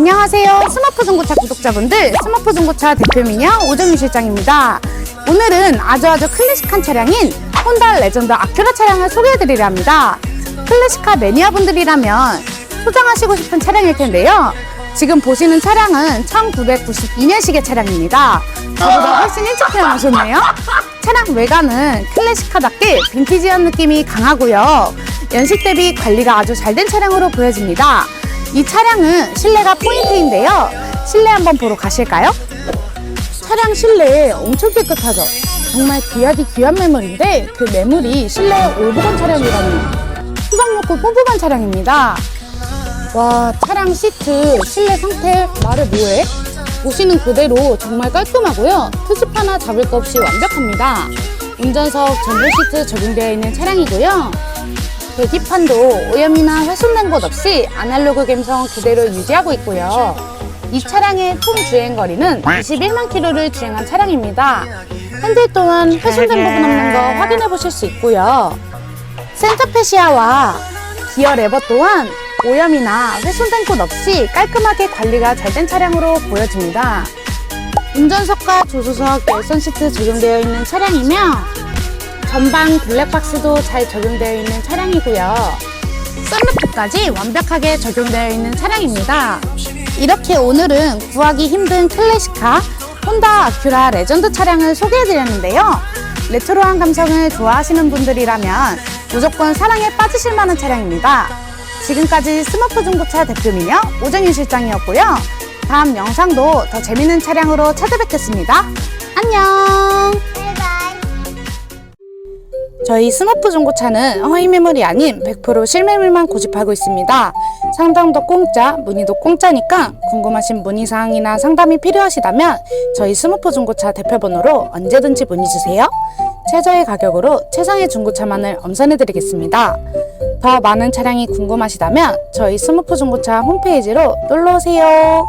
안녕하세요. 스마프 중고차 구독자분들, 스마프 중고차 대표 미녀 오정미 실장입니다. 오늘은 아주 아주 클래식한 차량인 혼다 레전드 아큐라 차량을 소개해드리려 합니다. 클래식카 매니아분들이라면 소장하시고 싶은 차량일 텐데요. 지금 보시는 차량은 1992년식의 차량입니다. 저보다 훨씬 일찍 태어나셨네요. 차량 외관은 클래식카답게 빈티지한 느낌이 강하고요. 연식 대비 관리가 아주 잘 된 차량으로 보여집니다. 이 차량은 실내가 포인트인데요. 실내 한번 보러 가실까요? 차량 실내 엄청 깨끗하죠? 정말 귀하디 귀한 매물인데 그 매물이 실내에 올보건 차량이라니 수상욕구 뿜뿜한 차량입니다. 와 차량 시트 실내 상태 말해 뭐해? 보시는 그대로 정말 깔끔하고요. 표지판 하나 잡을 거 없이 완벽합니다. 운전석 전동 시트 적용되어 있는 차량이고요. 계기판도 오염이나 훼손된 것 없이 아날로그 감성 그대로 유지하고 있고요. 이 차량의 총 주행 거리는 21만 킬로를 주행한 차량입니다. 핸들 또한 훼손된 부분 없는 거 확인해 보실 수 있고요. 센터페시아와 기어 레버 또한 오염이나 훼손된 곳 없이 깔끔하게 관리가 잘 된 차량으로 보여집니다. 운전석과 조수석 열선 시트 적용되어 있는 차량이며 전방 블랙박스도 잘 적용되어 있는 차량이고요. 썬루프까지 완벽하게 적용되어 있는 차량입니다. 이렇게 오늘은 구하기 힘든 클래식카 혼다 아큐라 레전드 차량을 소개해드렸는데요. 레트로한 감성을 좋아하시는 분들이라면 무조건 사랑에 빠지실 만한 차량입니다. 지금까지 스마트 중고차 대표 미녀 오정윤 실장이었고요. 다음 영상도 더 재밌는 차량으로 찾아뵙겠습니다. 안녕! 저희 스머프 중고차는 허위 매물이 아닌 100% 실매물만 고집하고 있습니다. 상담도 공짜, 문의도 공짜니까 궁금하신 문의사항이나 상담이 필요하시다면 저희 스머프 중고차 대표번호로 언제든지 문의 주세요. 최저의 가격으로 최상의 중고차만을 엄선해드리겠습니다. 더 많은 차량이 궁금하시다면 저희 스머프 중고차 홈페이지로 놀러오세요.